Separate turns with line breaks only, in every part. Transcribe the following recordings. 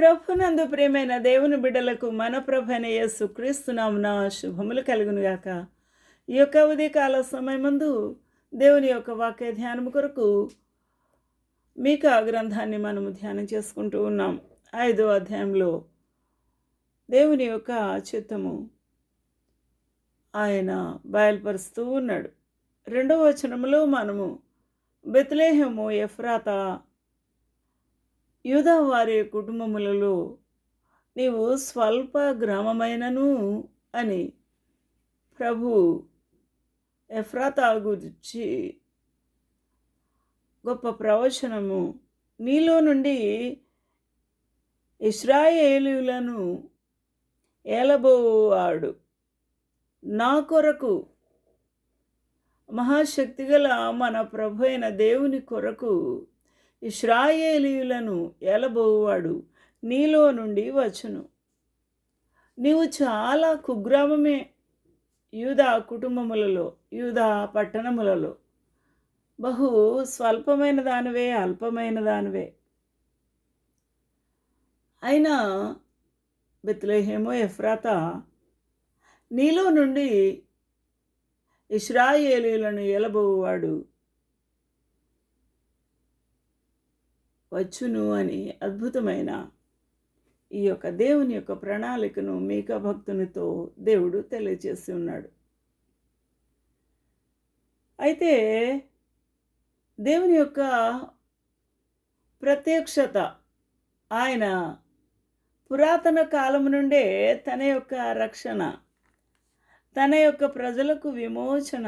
ప్రభునందు ప్రేమైన దేవుని బిడ్డలకు మన ప్రభైన యేసు క్రీస్తునామున శుభములు కలుగునుగాక. ఈ యొక్క ఉదయకాల సమయమందు దేవుని యొక్క వాక్య ధ్యానం కొరకు మీకు ఆ గ్రంథాన్ని మనము ధ్యానం చేసుకుంటూ ఉన్నాం. ఐదో అధ్యాయంలో దేవుని యొక్క చిత్తము ఆయన బయలుపరుస్తూ ఉన్నాడు. రెండవ వచనములో మనము బెత్లేహము ఎఫ్రాతా యూదా వారి కుటుంబములలో నీవు స్వల్ప గ్రామమైనను అని ప్రభు ఎఫ్రాతా గురించి గొప్ప ప్రవచనము. నీలో నుండి ఇస్రాయేలులను ఏలబోవాడు. నా కొరకు మహాశక్తిగల మన ప్రభు అయిన దేవుని కొరకు ఇస్రాయేలీయులను ఏలబోవాడు నీలో నుండి వచ్చును. నీవు చాలా కుగ్రామమే యూదా కుటుంబములలో యూదా పట్టణములలో. బహు స్వల్పమైన దానివే అల్పమైన దానివే. అయినా బెత్లహేమో ఎఫ్రాత నీలో నుండి ఇస్రాయేలీలను ఎలబోవాడు వచ్చును అని అద్భుతమైన ఈ యొక్క దేవుని యొక్క ప్రణాళికను మీకా భక్తునితో దేవుడు తెలియజేసి ఉన్నాడు. అయితే దేవుని యొక్క ప్రత్యక్షత ఆయన పురాతన కాలం నుండే తన యొక్క రక్షణ తన యొక్క ప్రజలకు విమోచన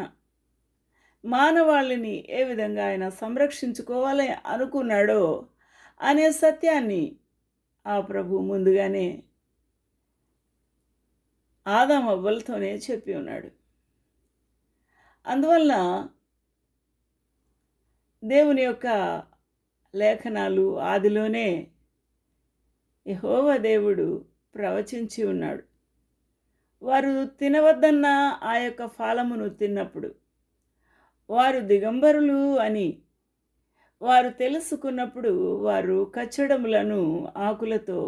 మానవాళిని ఏ విధంగా ఆయన సంరక్షించుకోవాలి అనుకున్నాడో అనే సత్యాన్ని ఆ ప్రభు ముందుగానే ఆదాం అవ్వలతోనే చెప్పి ఉన్నాడు. అందువల్ల దేవుని యొక్క లేఖనాలు ఆదిలోనే యహోవ దేవుడు ప్రవచించి ఉన్నాడు. వారు తినవద్దన్న ఆ యొక్క ఫలమును తిన్నప్పుడు వారు దిగంబరులు అని వారు తెలుసుకున్నప్పుడు వారు కచ్చడములను ఆకులతో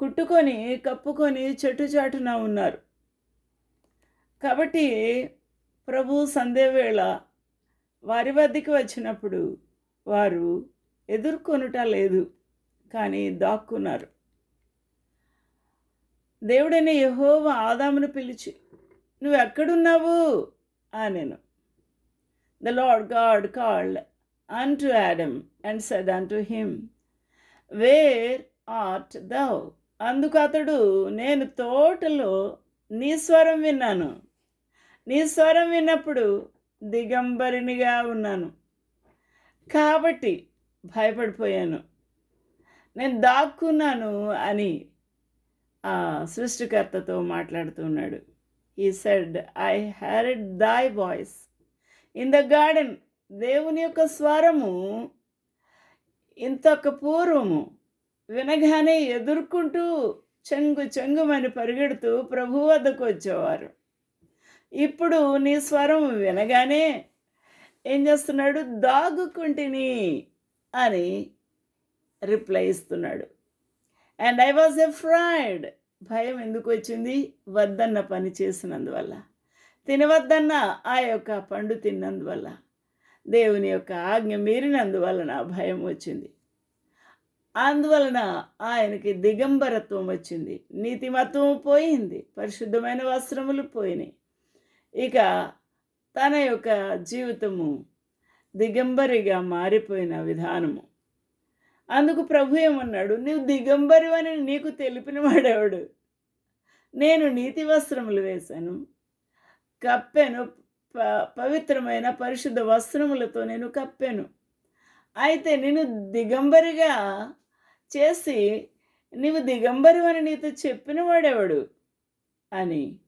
కుట్టుకొని కప్పుకొని చెట్టుచాటున ఉన్నారు. కాబట్టి ప్రభు సందేవేళ వారి వద్దకు వచ్చినప్పుడు వారు ఎదుర్కొనుట లేదు కానీ దాక్కున్నారు. దేవుడైన యహోవ ఆదామును పిలిచి నువ్వు ఎక్కడున్నావు నేను the Lord God called unto Adam and said unto him, Where art thou? అందుకు అతడు నేను తోటలో నీ స్వరం విన్నాను. నీ స్వరం విన్నప్పుడు దిగంబరినిగా ఉన్నాను. కాబట్టి భయపడిపోయాను. నేను దాక్కున్నాను అని ఆ సృష్టికర్తతో మాట్లాడుతున్నాడు ఈ సెడ్ ఐ హ్యారెడ్ దై వాయిస్ ఇన్ ద గార్డెన్ దేవుని యొక్క స్వరము ఇంతకు పూర్వము వినగానే ఎదుర్కొంటూ చెంగు చెంగుమని పరిగెడుతూ ప్రభు వద్దకు వచ్చేవారు. ఇప్పుడు నీ స్వరం వినగానే ఏం చేస్తున్నాడు? దాగుకుంటుని అని రిప్లై ఇస్తున్నాడు. And I was afraid భయం ఎందుకు వచ్చింది? వద్దన్న పని చేసినందువల్ల. తినవద్దన్న ఆ యొక్క పండు తిన్నందువల్ల. దేవుని యొక్క ఆజ్ఞ మీరినందువలన భయం వచ్చింది. అందువలన ఆయనకి దిగంబరత్వం వచ్చింది. నీతిమత్వం పోయింది. పరిశుద్ధమైన వస్త్రములు పోయినాయి. ఇక తన యొక్క జీవితము దిగంబరిగా మారిపోయిన విధానము. అందుకు ప్రభు ఏమన్నాడు? నువ్వు దిగంబరి అని నీకు తెలిపిన వాడేవాడు నేను నీతి వస్త్రములు వేశాను కప్పెను ప పవిత్రమైన పరిశుద్ధ వస్త్రములతో నేను కప్పాను. అయితే నేను దిగంబరిగా చేసి నీవు దిగంబరి అని నీతో చెప్పిన వాడేవాడు? అని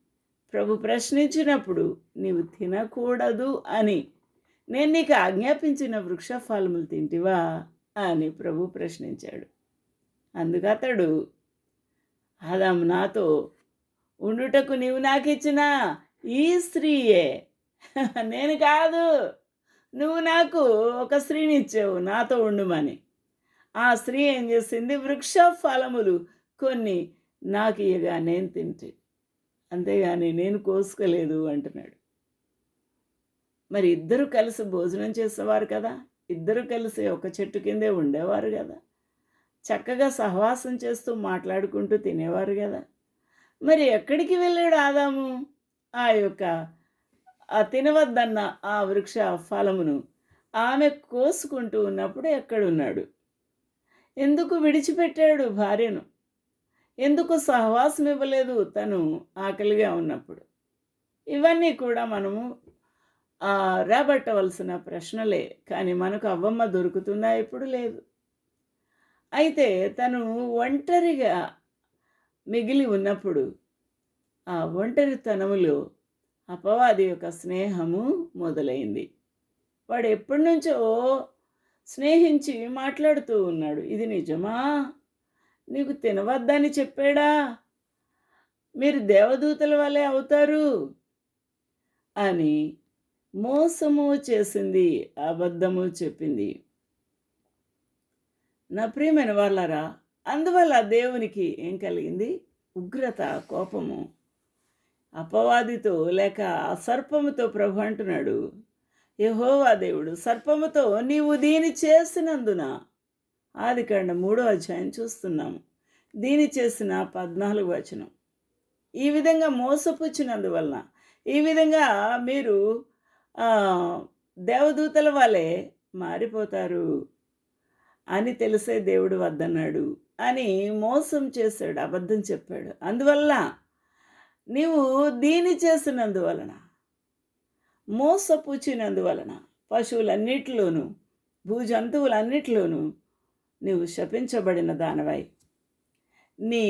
ప్రభు ప్రశ్నించినప్పుడు నీవు తినకూడదు అని. నేను నీకు ఆజ్ఞాపించిన వృక్ష ఫలములు తింటివా? అని ప్రభు ప్రశ్నించాడు. అందుకు అతడు ఆదాము నాతో ఉండుటకు నీవు నాకు ఇచ్చిన ఈ స్త్రీయే నేను కాదు. నువ్వు నాకు ఒక స్త్రీని ఇచ్చావు నాతో ఉండుమని. ఆ స్త్రీ ఏం చేసింది? వృక్ష ఫలములు కొన్ని నాకు ఇయగా నేను తింటే. అంతేగాని నేను కోసుకోలేదు అంటున్నాడు. మరి ఇద్దరు కలిసి భోజనం చేసేవారు కదా. ఇద్దరు కలిసి ఒక చెట్టు కిందే ఉండేవారు కదా. చక్కగా సహవాసం చేస్తూ మాట్లాడుకుంటూ తినేవారు కదా. మరి ఎక్కడికి వెళ్ళాడు ఆదాము? ఆ యొక్క తినవద్దన్న ఆ వృక్ష ఫలమును ఆమె కోసుకుంటూ ఉన్నప్పుడు ఎక్కడున్నాడు ఎందుకు విడిచిపెట్టాడు భార్యను? ఎందుకు సహవాసం ఇవ్వలేదు తను ఆకలిగా ఉన్నప్పుడు? ఇవన్నీ కూడా మనము రాబట్టవలసిన ప్రశ్నలే కానీ మనకు అవ్వమ్మ దొరుకుతుందా ఇప్పుడు లేదు. అయితే తను ఒంటరిగా మిగిలి ఉన్నప్పుడు ఆ ఒంటరితనములో అపవాది యొక్క స్నేహము మొదలైంది. వాడు ఎప్పటి నుంచో స్నేహించి మాట్లాడుతూ ఉన్నాడు. ఇది నిజమా? నీకు తినవద్దని చెప్పాడా? మీరు దేవదూతల వలె అవుతారు అని మోసము చేసింది అబద్ధము చెప్పింది. నా ప్రియమైన వాళ్ళరా అందువల్ల దేవునికి ఏం కలిగింది? ఉగ్రత కోపము. అపవాదితో లేక సర్పముతో ప్రభు అంటున్నాడు యహోవా దేవుడు సర్పముతో నీవు దీని చేసినందున ఆది కాండ మూడో అధ్యాయం చూస్తున్నాము. దీని చేసిన పద్నాలుగు వచనం. ఈ విధంగా మోసపుచ్చినందువలన ఈ విధంగా మీరు దేవదూతల వలె మారిపోతారు అని తెలిసే దేవుడు వద్దన్నాడు అని మోసం చేశాడు అబద్ధం చెప్పాడు. అందువల్ల నీవు దీని చేసినందువలన మోసపుచ్చినందువలన పశువులన్నిటిలోనూ భూజంతువులన్నిటిలోనూ నీవు శపించబడిన దానవై నీ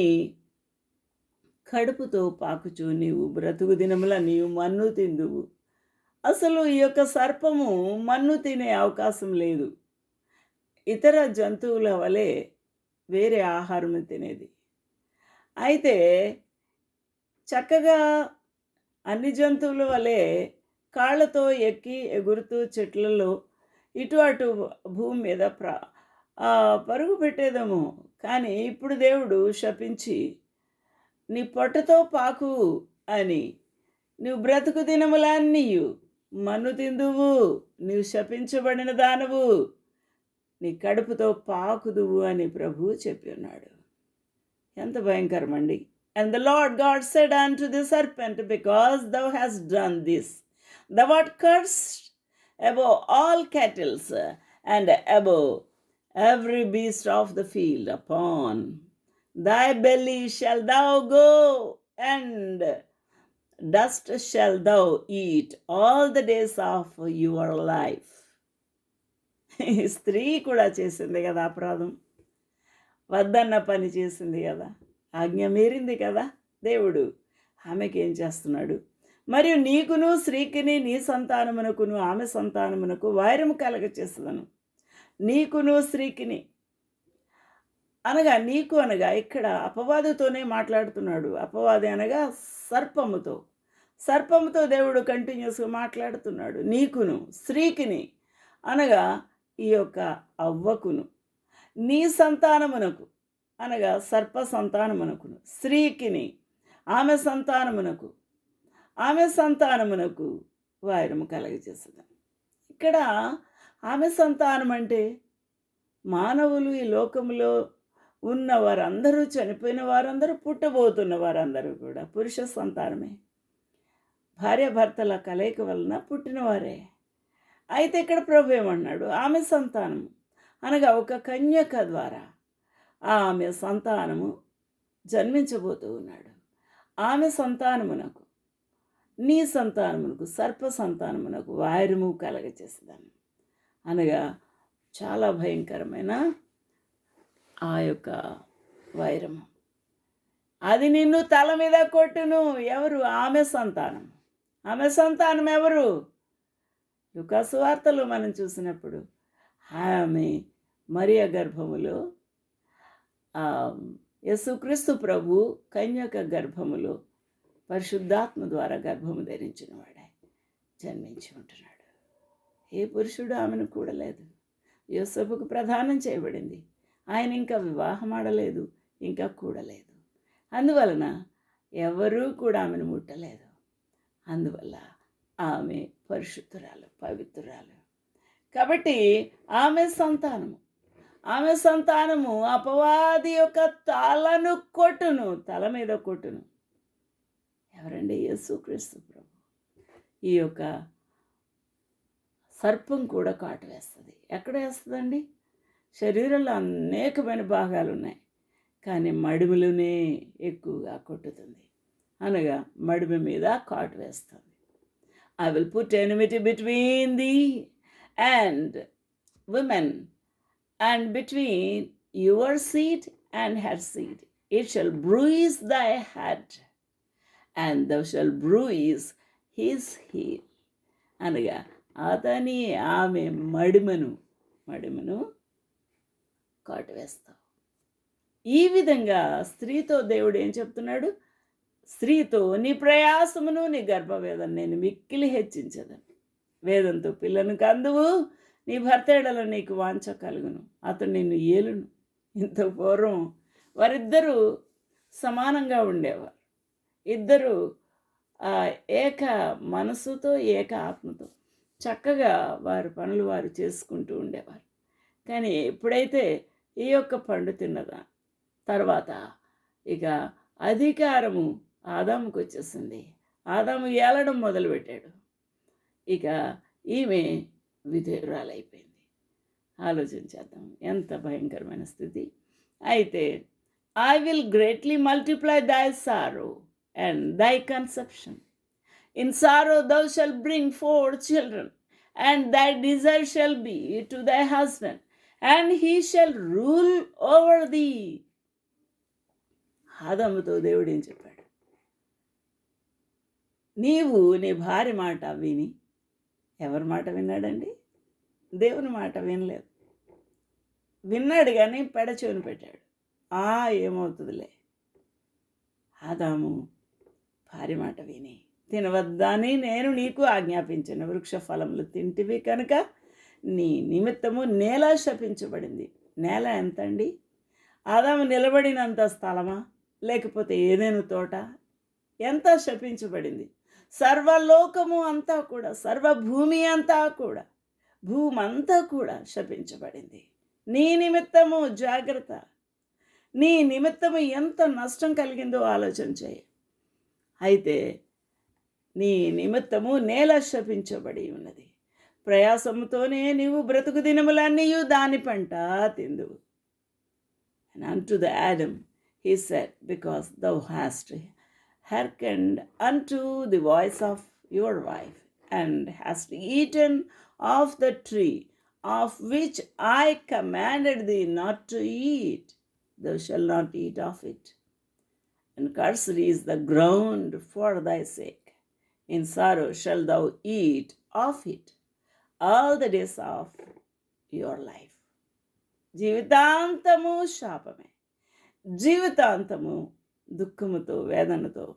కడుపుతో పాకుచు నీవు బ్రతుకు దినముల నీవు మన్ను తిందువు. అసలు ఈ యొక్క సర్పము మన్ను తినే అవకాశం లేదు. ఇతర జంతువుల వలె వేరే ఆహారం తినేది. అయితే చక్కగా అన్ని జంతువుల వలె కాళ్ళతో ఎక్కి ఎగురుతూ చెట్లలో ఇటు అటు భూమి మీద ప్ర పరుగు పెట్టేదేమో. కానీ ఇప్పుడు దేవుడు శపించి నీ పొట్టతో పాకు అని నువ్వు బ్రతుకు దినములన్నీయు మన్ను తిందువు నీవు శపించబడిన దానవు నీ కడుపుతో పాకుదువు అని ప్రభువు చెప్పి ఉన్నాడు. ఎంత భయంకరమండి. and the lord god said unto the serpent because thou has done this the what curse above all cattles and above every beast of the field upon thy belly shall thou go and dust shall thou eat all the days of your life ఈ స్త్రీ కూడా చేసింది కదా అపరాధం వద్దన్న పని చేసింది కదా ఆజ్ఞ మీరింది కదా దేవుడు. ఆమెకి ఏం చేస్తున్నాడు? మరియు నీకును స్త్రీకిని నీ సంతానమునకును ఆమె సంతానమునకు వైరము కలగ చేసేదను నీకును స్త్రీకిని అనగా నీకు అనగా ఇక్కడ అపవాదితోనే మాట్లాడుతున్నాడు. అపవాది అనగా సర్పముతో. సర్పముతో దేవుడు కంటిన్యూస్గా మాట్లాడుతున్నాడు. నీకును స్త్రీకిని అనగా ఈ యొక్క అవ్వకును. నీ సంతానమునకు అనగా సర్ప సంతానమునకును స్త్రీకిని ఆమె సంతానమునకు ఆమె సంతానమునకు వైరము కలగజేస్తుంది ఇక్కడ ఆమె సంతానం అంటే మానవులు ఈ లోకంలో ఉన్న వారందరూ చనిపోయిన వారందరూ పుట్టబోతున్న వారందరూ కూడా పురుష సంతానమే. భార్యాభర్తల కలయిక వలన పుట్టినవారే అయితే ఇక్కడ ప్రభు ఏమన్నాడు? ఆమె సంతానం అనగా ఒక కన్యక ద్వారా ఆమె సంతానము జన్మించబోతూ ఉన్నాడు. ఆమె సంతానమునకు నీ సంతానమునకు సర్ప సంతానమునకు వారము కలగచేసేదాన్ని అనగా చాలా భయంకరమైన ఆ యొక్క వైరము. అది నిన్ను తల మీద కొట్టును. ఎవరు? ఆమె సంతానం. ఆమె సంతానం ఎవరు? లుకాసు వార్తలు మనం చూసినప్పుడు ఆమె మరియ గర్భములో యేసుక్రీస్తు ప్రభు కన్యక గర్భములో పరిశుద్ధాత్మ ద్వారా గర్భము ధరించిన వాడే జన్మించి ఉంటున్నాడు. ఏ పురుషుడు ఆమెను కూడలేదు. యోసపుకు ప్రదానం చేయబడింది. ఆయన ఇంకా వివాహం ఆడలేదు ఇంకా కూడలేదు. అందువలన ఎవరూ కూడా ఆమెను ముట్టలేదు. అందువల్ల ఆమె పరిశుద్ధురాలు పవిత్రురాలు. కాబట్టి ఆమె సంతానము. ఆమె సంతానము అపవాది యొక్క తలను కొట్టును తల మీద కొట్టును. ఎవరండి యేసుక్రీస్తు ప్రభు? ఈ యొక్క సర్పం కూడా కాటు వేస్తుంది. ఎక్కడ వేస్తుందండి? శరీరంలో అనేకమైన భాగాలు ఉన్నాయి. కానీ మడిమిలోనే ఎక్కువగా కొట్టుతుంది. అనగా మడిమి మీద కాటు వేస్తుంది. I will put enmity between thee and woman and between your seed and her seed it shall bruise thy head, and thou shalt bruise his heel అనగా అతని ఆమె మడిమను మడిమను కాటు వేస్తావు ఈ విధంగా స్త్రీతో దేవుడు ఏం చెప్తున్నాడు? స్త్రీతో నీ ప్రయాసమును నీ గర్భవేదన నేను మిక్కిలి హెచ్చించదను. వేదంతో పిల్లను కందువు నీ భర్త ఎడలో నీకు వాంఛ కలుగును. అతడు నిన్ను ఏలును. ఇంత పూర్వం వారిద్దరూ సమానంగా ఉండేవారు. ఇద్దరు ఏక మనసుతో ఏక ఆత్మతో చక్కగా వారి పనులు వారు చేసుకుంటూ ఉండేవారు. కానీ ఎప్పుడైతే ఈ యొక్క పండు తిన్నదా తర్వాత ఇక అధికారము ఆదాముకు వచ్చేసింది. ఆదాము ఏలడం మొదలుపెట్టాడు. ఇక ఈమె విధేయురాలైపోయింది. ఆలోచించేద్దాం ఎంత భయంకరమైన స్థితి. అయితే I will greatly multiply thy sorrow and thy conception in sorrow thou shalt bring forth children and thy desire shall be to thy husband and he shall rule over the ఆదముతో దేవుడు ఏం చెప్పాడు? నీవు నీ భార్య మాట విని ఎవరి మాట విన్నాడండి? దేవుని మాట వినలేదు. విన్నాడు కానీ పెడచెవిని పెట్టాడు. ఆ ఏమవుతుందిలే? ఆదాము భార్య మాట విని తినవద్దని నేను నీకు ఆజ్ఞాపించిన వృక్ష ఫలములు తింటివి కనుక నీ నిమిత్తము నేల శపించబడింది. నేల ఎంత అండి ఆదాము నిలబడినంత స్థలమా? లేకపోతే ఏదేను తోట? ఎంత శపించబడింది? సర్వలోకము అంతా కూడా సర్వభూమి అంతా కూడా భూమంతా కూడా శపించబడింది. నీ నిమిత్తము జాగ్రత్త. నీ నిమిత్తము ఎంత నష్టం కలిగిందో ఆలోచన చేయి. అయితే నీ నిమిత్తము నేల శపించబడి ఉన్నది. ప్రయాసముతోనే నీవు బ్రతుకు దినములన్నీ దాని పంట తిందువు. అంటు the the Adam he said, Because thou hast hearkened unto the voice of your wife, and hast eaten of the tree of which I commanded thee not to eat, thou shalt not eat of it. And cursed is the ground for thy sake. In sorrow shalt thou eat of it all the days of your life. జీవితాంతము శాపమే జీవితాంతము దుఃఖముతో వేదనతో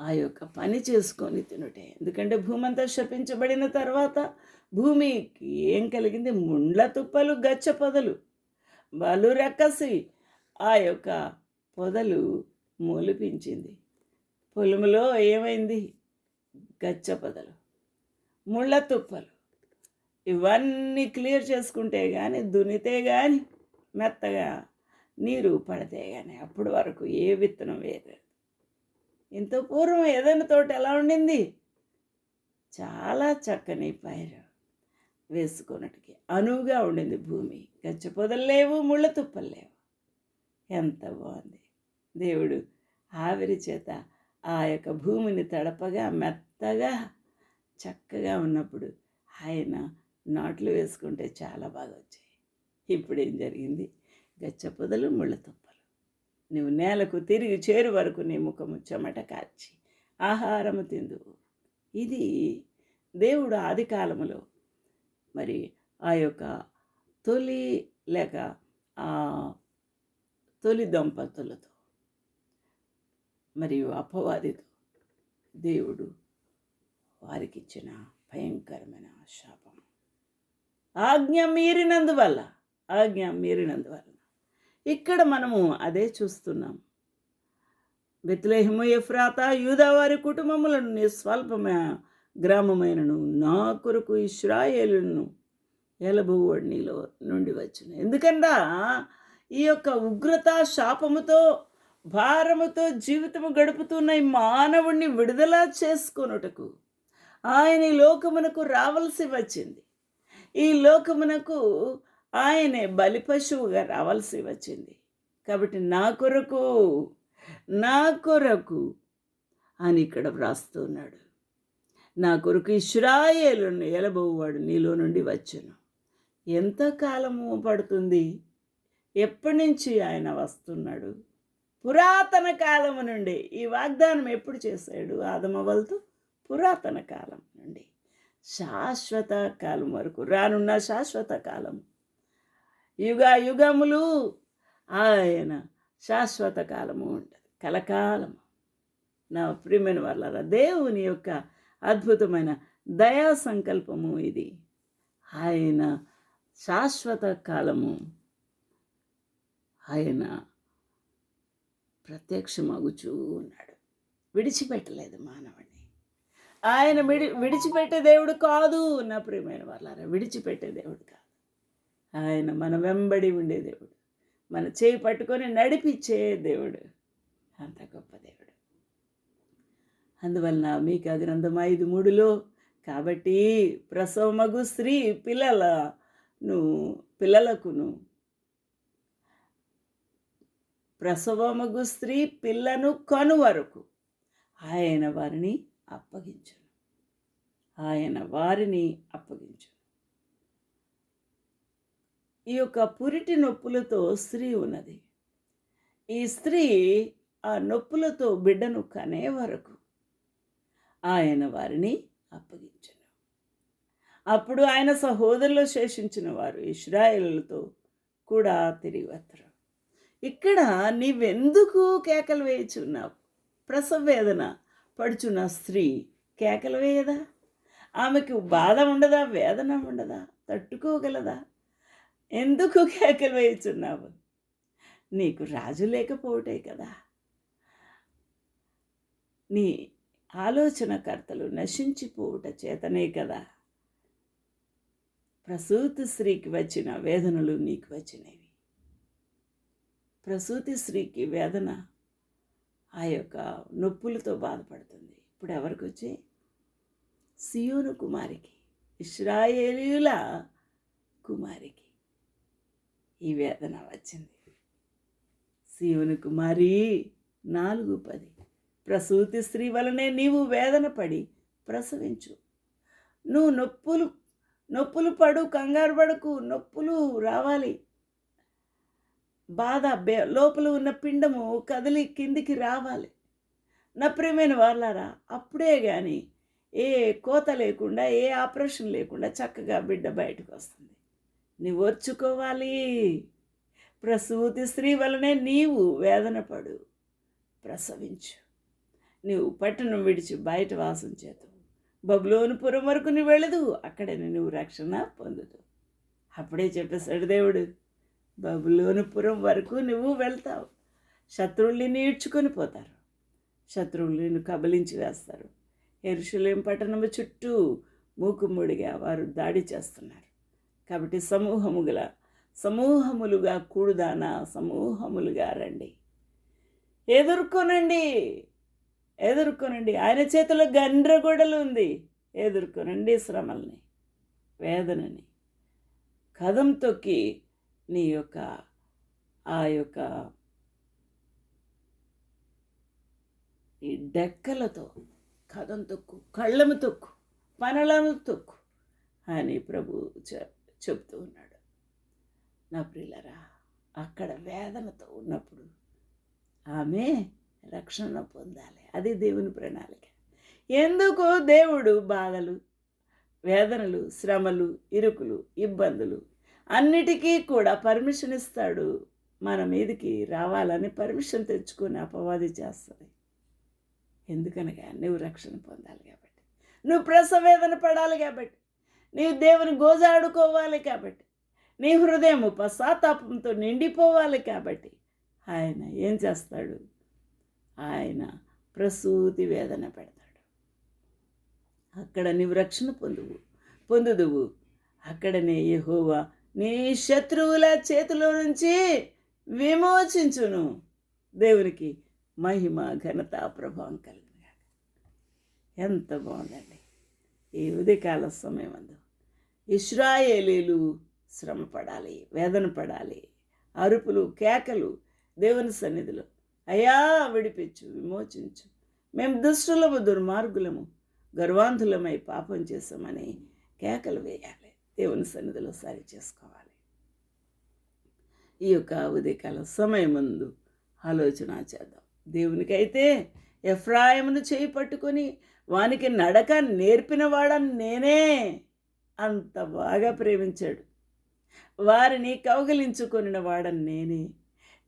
ఆ యొక్క పని చేసుకొని తినుటే. ఎందుకంటే భూమంతా శపించబడిన తర్వాత భూమికి ఏం కలిగింది? ముండ్ల తుప్పలు గచ్చ పొదలు. బలు రెక్కసి ఆ యొక్క పొదలు మూలిపించింది. పొలములో ఏమైంది? గచ్చ పొదలు ముళ్ళ తుప్పలు. ఇవన్నీ క్లియర్ చేసుకుంటే కానీ దున్నితే కానీ మెత్తగా నీరు పడితే కానీ అప్పటి వరకు ఏ విత్తనం వేయలేదు. ఇంత పూర్వం ఏదైనా తోట ఎలా ఉండింది? చాలా చక్కని పైరు వేసుకున్నట్టుకి అనువుగా ఉండింది భూమి. గచ్చ పొదలు లేవు ముళ్ళ తుప్పలు లేవు. ఎంత బాగుంది. దేవుడు ఆవిరి చేత ఆ యొక్క భూమిని తడపగా మెత్తగా చక్కగా ఉన్నప్పుడు ఆయన నాట్లు వేసుకుంటే చాలా బాగా వచ్చాయి. ఇప్పుడు ఏం జరిగింది? గచ్చ పొదలు ముళ్ళ తుప్పలు నువ్వు నేలకు తిరిగి చేరు వరకు నీ ముఖము చెమట కాచి ఆహారము తిందు. ఇది దేవుడు ఆది కాలములో మరి ఆ యొక్క తొలి లేక ఆ తొలి దంపతులతో మరియు అపవాదితో దేవుడు వారికి ఇచ్చిన భయంకరమైన శాపం ఆజ్ఞ మీరినందువల్ల ఆజ్ఞ మీరినందువల్ల ఇక్కడ మనము అదే చూస్తున్నాం. బెత్లేహము ఎఫ్రాత యూదావారి కుటుంబములను నీ స్వల్పమైన గ్రామమైనను నా కొరకు ఇస్రాయేలును ఎలబోవాడు నీలో నుండి వచ్చిన. ఎందుకన్నా ఈ యొక్క ఉగ్రత శాపముతో భారముతో జీవితము గడుపుతున్న ఈ మానవుణ్ణి విడుదల చేసుకొనుటకు ఆయన ఈ లోకమునకు రావలసి వచ్చింది. ఈ లోకమునకు ఆయనే బలి పశువుగా రావాల్సి వచ్చింది. కాబట్టి నా కొరకు నా కొరకు అని ఇక్కడ వ్రాస్తున్నాడు నా కొరకు ఇస్రాయేలును ఎలబోవాడు నీలో నుండి వచ్చును. ఎంత కాలము పడుతుంది? ఎప్పటి నుంచి ఆయన వస్తున్నాడు? పురాతన కాలము నుండి ఈ వాగ్దానం ఎప్పుడు చేశాడు? ఆదమవలతో పురాతన కాలం నుండి. శాశ్వత కాలం వరకు రానున్న శాశ్వత కాలం యుగ యుగములు ఆయన శాశ్వత కాలము ఉంటుంది. కలకాలము నా ప్రియమైన వాళ్ళ దేవుని యొక్క అద్భుతమైన దయా సంకల్పము ఇది. ఆయన శాశ్వత కాలము. ఆయన ప్రత్యక్షమగుచూ ఉన్నాడు. విడిచిపెట్టలేదు మానవుడిని ఆయన విడి విడిచిపెట్టే దేవుడు కాదు నా ప్రియమైన వాళ్ళారా విడిచిపెట్టే దేవుడు కాదు. ఆయన మన వెంబడి ఉండే దేవుడు. మన చేయి పట్టుకొని నడిపించే దేవుడు. అంత గొప్ప దేవుడు. అందువలన మీకు గ్రంథం ఐదు మూడులో కాబట్టి ప్రసవమగు స్త్రీ పిల్లలను పిల్లలకును ప్రసవమగు స్త్రీ పిల్లను కను వరకు ఆయన వారిని అప్పగించును. ఆయన వారిని అప్పగించు ఈ యొక్క పురిటి నొప్పులతో స్త్రీ ఉన్నది. ఈ స్త్రీ ఆ నొప్పులతో బిడ్డను కనే వరకు ఆయన వారిని అప్పగించను. అప్పుడు ఆయన సహోదరులు శేషించిన వారు ఇస్రాయేలులతో కూడా తిరిగి వస్తారు ఇక్కడ నీవెందుకు కేకలు వేయుచున్నావు ప్రసవ వేదన పడుచున్న స్త్రీ కేకలు వేయదా? ఆమెకు బాధ ఉండదా? వేదన ఉండదా? తట్టుకోగలదా? ఎందుకు కేకలు వేయుచున్నావు? నీకు రాజు లేకపోవటే కదా. నీ ఆలోచనకర్తలు నశించిపోవుట చేతనే కదా. ప్రసూతి స్త్రీకి వచ్చిన వేదనలు నీకు వచ్చినవి. ప్రసూతి స్త్రీకి వేదన ఆ యొక్క నొప్పులతో బాధపడుతుంది. ఇప్పుడు ఎవరికి వచ్చి సియోను కుమారికి ఇస్రాయేలీల కుమారికి. ఈ వేదన వచ్చింది. శివుని కుమారి నాలుగు పది. ప్రసూతి స్త్రీ వలనే నీవు వేదన పడి ప్రసవించు. నువ్వు నొప్పులు నొప్పులు పడు కంగారు పడకు నొప్పులు రావాలి. బాధ బే లోపల ఉన్న పిండము కదిలి కిందికి రావాలి. నా ప్రియమైన వాళ్ళారా అప్పుడే కానీ ఏ కోత లేకుండా ఏ ఆపరేషన్ లేకుండా చక్కగా బిడ్డ బయటకు వస్తుంది. నీవు వచ్చుకోవాలి ప్రసూతి స్త్రీ వలనే నీవు వేదన పడు. ప్రసవించు. నీవు పట్టణం విడిచి బయట వాసం చేతు. బబులోనుపురం వరకు నువ్వు వెళ్ళదు. అక్కడ నువ్వు రక్షణ పొందుతు. అప్పుడే చెప్పేశాడు దేవుడు బబులోనుపురం వరకు నువ్వు వెళ్తావు. శత్రువుల్ని నీడ్చుకొని పోతారు. శత్రువులు నిన్ను కబలించి వేస్తారు. ఎరుషులేం పట్టణము చుట్టూ మూకుముడిగా వారు దాడి చేస్తున్నారు. కాబట్టి సమూహముగల సమూహములుగా కూడుదానా సమూహములుగా రండి. ఎదుర్కొనండి ఎదుర్కొనండి. ఆయన చేతిలో గండ్రగొడలు ఉంది. ఎదుర్కొనండి శ్రమల్ని వేదనని. కథం తొక్కి నీ యొక్క ఆ యొక్క ఈ డెక్కలతో కథం తొక్కు కళ్ళము తొక్కు పనలను తొక్కు అని ప్రభు చెప్పారు చెప్తూ ఉన్నాడు. నా ప్రియులరా అక్కడ వేదనతో ఉన్నప్పుడు ఆమె రక్షణ పొందాలి. అది దేవుని ప్రణాళిక. ఎందుకు దేవుడు బాధలు వేదనలు శ్రమలు ఇరుకులు ఇబ్బందులు అన్నిటికీ కూడా పర్మిషన్ ఇస్తాడు. మన మీదకి రావాలని పర్మిషన్ తెచ్చుకొని అపవాది చేస్తుంది. ఎందుకనగా నువ్వు రక్షణ పొందాలి కాబట్టి. నువ్వు ప్రసవేదన పడాలి కాబట్టి. నీవు దేవుని గోజాడుకోవాలి కాబట్టి నీ హృదయం పశ్చాత్తాపంతో నిండిపోవాలి కాబట్టి ఆయన ఏం చేస్తాడు? ఆయన ప్రసూతి వేదన పెడతాడు. అక్కడ నీవు రక్షణ పొందువు పొందుదువు. అక్కడనే యహోవా నీ శత్రువుల చేతిలో నుంచి విమోచించును. దేవునికి మహిమ ఘనత ప్రభావం కలిగిన ఎంత బాగుందండి. ఈ ఉదయకాల సమయం అందు ఇస్రాయేలీలు శ్రమపడాలి వేదన పడాలి అరుపులు కేకలు దేవుని సన్నిధిలో. అయా విడిపించు విమోచించు. మేము దుష్టులము దుర్మార్గులము గర్వాంధులమై పాపం చేసామని కేకలు వేయాలి. దేవుని సన్నిధిలో సరి చేసుకోవాలి. ఈ యొక్క ఉదయకాల సమయం ముందు ఆలోచన చేద్దాం. దేవునికైతే ఎఫ్రాయమును చేయి పట్టుకొని వానికి నడక నేర్పినవాడని నేనే. అంత బాగా ప్రేమించాడు. వారిని కౌగలించుకొనిన వాడను నేనే.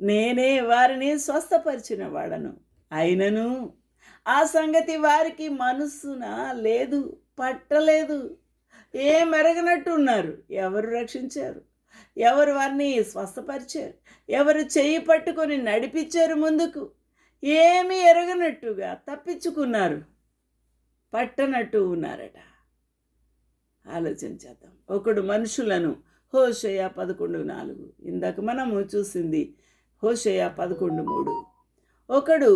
నేనే వారిని స్వస్థపరిచిన వాడను. అయినను ఆ సంగతి వారికి మనస్సున లేదు పట్టలేదు. ఏం ఎరగనట్టు ఉన్నారు ఎవరు రక్షించారు? ఎవరు వారిని స్వస్థపరిచారు? ఎవరు చెయ్యి పట్టుకొని నడిపించారు ముందుకు? ఏమీ ఎరగనట్టుగా తప్పించుకున్నారు. పట్టనట్టు ఉన్నారట. ఆలోచన చేద్దాం. ఒకడు మనుషులను హోషయ పదకొండు నాలుగు. ఇందాక మనము చూసింది హోషయ పదకొండు మూడు. ఒకడు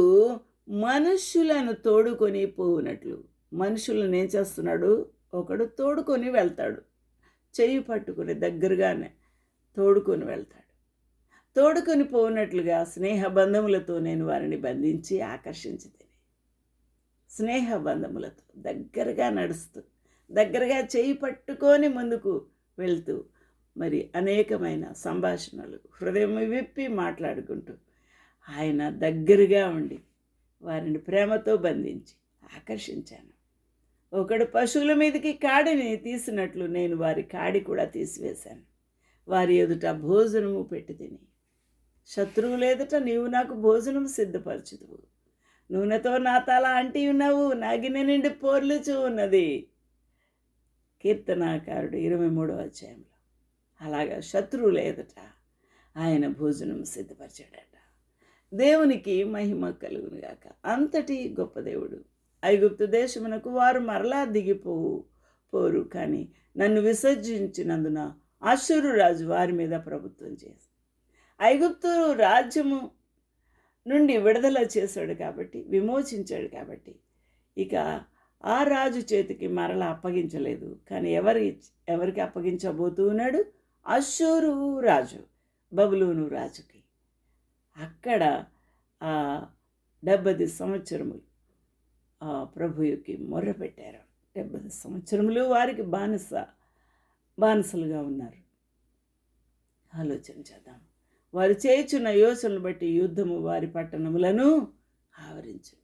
మనుషులను తోడుకొని పోవునట్లు. మనుషులను ఏం చేస్తున్నాడు? ఒకడు తోడుకొని వెళ్తాడు. చెయ్యి పట్టుకుని దగ్గరగానే తోడుకొని వెళ్తాడు. తోడుకొని పోనట్లుగా స్నేహ బంధములతో నేను వారిని బంధించి ఆకర్షించి స్నేహ బంధములతో దగ్గరగా నడుస్తూ దగ్గరగా చేయి పట్టుకొని ముందుకు వెళ్తూ మరి అనేకమైన సంభాషణలు హృదయం విప్పి మాట్లాడుకుంటూ ఆయన దగ్గరగా ఉండి వారిని ప్రేమతో బంధించి ఆకర్షించాను. ఒకడు పశువుల మీదకి కాడిని తీసినట్లు నేను వారి కాడి కూడా తీసివేశాను. వారి ఎదుట భోజనము పెట్టి తిని శత్రువులు ఎదుట నీవు నాకు భోజనం సిద్ధపరచుదువు. నూనెతో నా తల అంటి ఉన్నావు నాగిన నిండి పోర్లుచూ ఉన్నది. కీర్తనాకారుడు ఇరవై మూడో అధ్యాయంలో. అలాగా శత్రువుల ఎదుట ఆయన భోజనం సిద్ధపరిచాడట. దేవునికి మహిమ కలుగునుగాక. అంతటి గొప్ప దేవుడు. ఐగుప్తు దేశమునకు వారు మరలా దిగిపోవు పోరు. కానీ నన్ను విసర్జించినందున అశ్వరు రాజు వారి మీద ప్రభుత్వం చేసి ఐగుప్తు రాజ్యము నుండి విడుదల చేశాడు కాబట్టి విమోచించాడు కాబట్టి ఇక ఆ రాజు చేతికి మరల అప్పగించలేదు. కానీ ఎవరి ఎవరికి అప్పగించబోతూ ఉన్నాడు? అశూరు రాజు బబులూను రాజుకి. అక్కడ ఆ డెబ్బది సంవత్సరములు ఆ ప్రభువుకి మొర్రపెట్టారు. డెబ్బది సంవత్సరములు వారికి బానిస బానిసలుగా ఉన్నారు. ఆలోచన చేద్దాం. వారు చేయుచున్న యోచనలు బట్టి యుద్ధము వారి పట్టణములను ఆవరించు.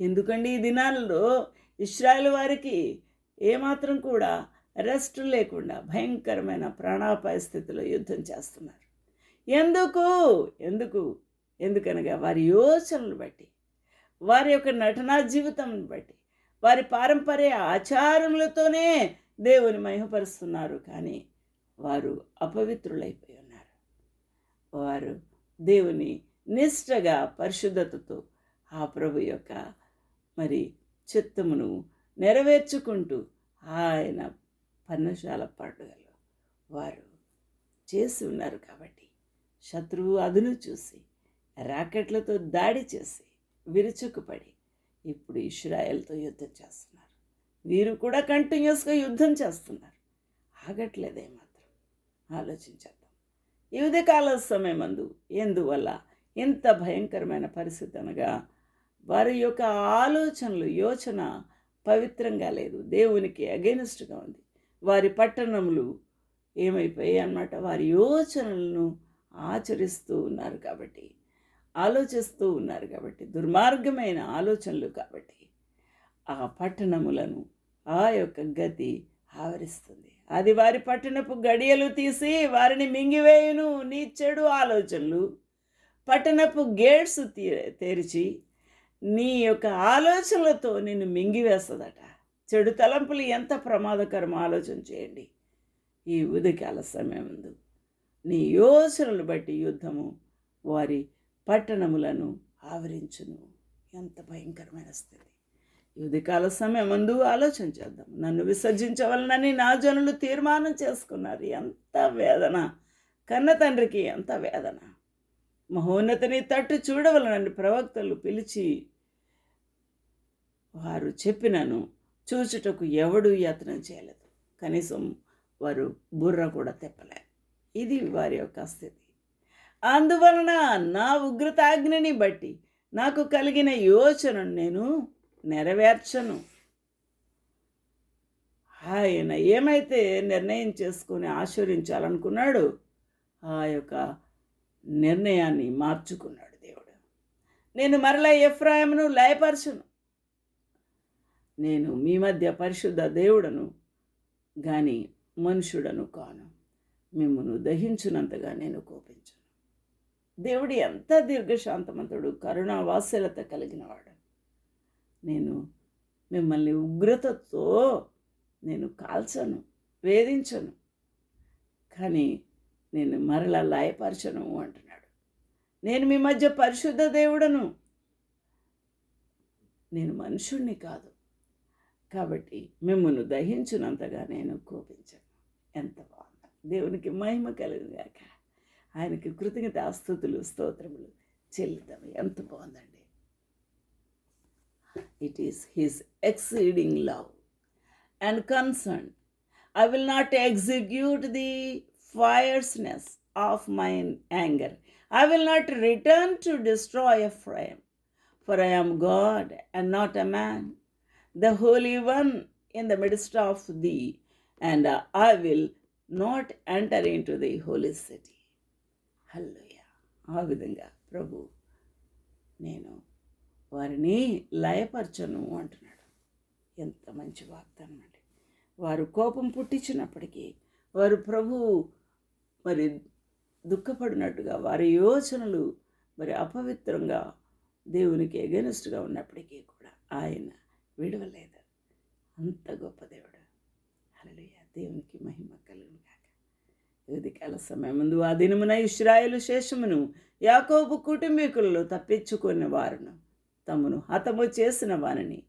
ఎందుకండి ఈ దినాల్లో ఇస్రాయల్ వారికి ఏమాత్రం కూడా రెస్ట్ లేకుండా భయంకరమైన ప్రాణాపాయ స్థితిలో యుద్ధం చేస్తున్నారు. ఎందుకు? ఎందుకు? ఎందుకనగా వారి యోచనలు బట్టి వారి యొక్క నటనా జీవితం బట్టి వారి పారంపర్య ఆచారములతోనే దేవుని మహిమపరుస్తున్నారు. కానీ వారు అపవిత్రులైపోయి ఉన్నారు. వారు దేవుని నిష్టగా పరిశుద్ధతతో ఆ ప్రభు యొక్క మరి చిత్తమును నెరవేర్చుకుంటూ ఆయన పన్నశాల పండుగలో వారు చేసి ఉన్నారు కాబట్టి శత్రువు అదును చూసి రాకెట్లతో దాడి చేసి విరుచుకుపడి ఇప్పుడు ఇస్రాయల్తో యుద్ధం చేస్తున్నారు. వీరు కూడా కంటిన్యూస్గా యుద్ధం చేస్తున్నారు. ఆగట్లేదే మాత్రం. ఆలోచించేద్దాం. ఈ ఉదయకాల సమయమందు ఎందువల్ల ఇంత భయంకరమైన పరిస్థితి అనగా వారి యొక్క ఆలోచనలు యోచన పవిత్రంగా లేదు. దేవునికి అగెనిస్ట్గా ఉంది. వారి పట్టణములు ఏమైపోయాయి అన్నమాట? వారి యోచనలను ఆచరిస్తూ ఉన్నారు కాబట్టి ఆలోచిస్తూ ఉన్నారు కాబట్టి దుర్మార్గమైన ఆలోచనలు కాబట్టి ఆ పట్టణములను ఆ యొక్క గతి ఆవరిస్తుంది. అది వారి పట్టణపు గడియలు తీసి వారిని మింగివేయును. నీ చెడు ఆలోచనలు పట్టణపు గేట్స్ తీ తెరిచి నీ యొక్క ఆలోచనలతో నిన్ను మింగివేస్తుందట. చెడు తలంపులు ఎంత ప్రమాదకరం ఆలోచన చేయండి. ఈ ఉదయకాల సమయం ముందు నీ యోచనలు బట్టి యుద్ధము వారి పట్టణములను ఆవరించును. ఎంత భయంకరమైన స్థితి. ఈ సమయం ముందు ఆలోచన చేద్దాం. నన్ను విసర్జించవలనని నా జనులు తీర్మానం చేసుకున్నారు. ఎంత వేదన. కన్న తండ్రికి ఎంత వేదన. మహోన్నతిని తట్టు చూడవలనని ప్రవక్తలు పిలిచి వారు చెప్పినను చూచుటకు ఎవడు యత్నం చేయలేదు. కనీసం వారు బుర్ర కూడా తెప్పలేదు. ఇది వారి యొక్క స్థితి. అందువలన నా ఉగ్రతాగ్నిని బట్టి నాకు కలిగిన యోచనను నేను నెరవేర్చను. ఆయన ఏమైతే నిర్ణయం చేసుకొని ఆశ్చర్యించాలనుకున్నాడు ఆ యొక్క నిర్ణయాన్ని మార్చుకున్నాడు దేవుడు. నేను మరలా ఎఫ్రాయిమును లయపరచును. నేను మీ మధ్య పరిశుద్ధ దేవుడను గాని మనుషుడను కాను. మిమ్మను దహించునంతగా నేను కోపించను. దేవుడు ఎంత దీర్ఘశాంతమంతుడు కరుణా కలిగినవాడు నేను మిమ్మల్ని ఉగ్రతతో నేను కాల్చను వేధించను. కానీ నేను మరలా లాయపరచను అంటున్నాడు. నేను మీ మధ్య పరిశుద్ధ దేవుడను. నేను మనుషుణ్ణి కాదు. కాబట్టి మిమ్మల్ని దహించినంతగా నేను కోపించను. ఎంత బాగుంది. దేవునికి మహిమ కలిగినాక ఆయనకి కృతజ్ఞత ఆస్తుతులు స్తోత్రములు చెల్లిద్దాం. ఎంత బాగుందండి. It is his exceeding love and concern I will not execute the fierceness of mine anger I will not return to destroy Ephraim for I am God and not a man the Holy One in the midst of thee, and uh, I will not enter into the holy city. హల్లయ్య ఆ విధంగా ప్రభు నేను వారిని లయపరచను అంటున్నాడు. ఎంత మంచి వాగ్దానం అండి. వారు కోపం పుట్టించినప్పటికీ వారు ప్రభు మరి దుఃఖపడినట్టుగా వారి యోచనలు మరి అపవిత్రంగా దేవునికి ఎగెనిస్ట్గా ఉన్నప్పటికీ కూడా ఆయన విడవలేదు. అంత గొప్ప దేవుడు. హల్లెలూయా. దేవునికి మహిమ కలుగును కాక ఉదయకాల సమయం ముందు ఆ దినమున ఇస్రాయేలు శేషమును యాకోబు కుటుంబీకులలో తప్పించుకున్న వారును తమను హతము చేసిన వారిని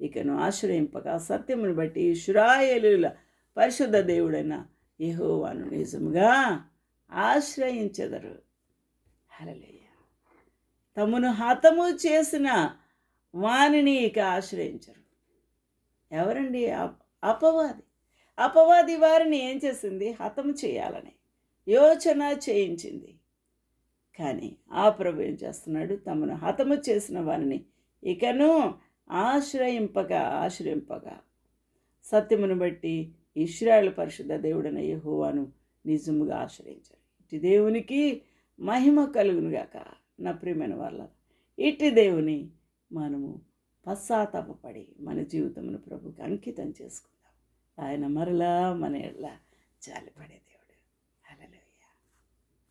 ఇకను ఆశ్రయింపక సత్యమును బట్టి ఇస్రాయేలుల పరిశుద్ధ దేవుడైన యహోవాను నిజముగా ఆశ్రయించెదరు. హల్లెలూయా. తమను హతము చేసిన వానిని ఇక ఆశ్రయించరు. ఎవరండి? అపవాది. అపవాది వారిని ఏం చేసింది? హతము చేయాలని యోచన చేయించింది. కానీ ఆ ప్రభు ఏం చేస్తున్నాడు? తమను హతము చేసిన వారిని ఇకను ఆశ్రయింపగా ఆశ్రయింపగా. సత్యమును బట్టి ఇస్రాయేల్ పరిశుద్ధ దేవుడైన యెహోవాను నిజముగా ఆశ్రయించారు. ఇటు దేవునికి మహిమ కలుగునుగాక నా ప్రియమైన వాళ్ళ. ఇట్టి దేవుని మనము పశ్చాత్తాపడి మన జీవితమును ప్రభుకి అంకితం చేసుకుందాం. ఆయన మరలా మన ఎడల జాలిపడేది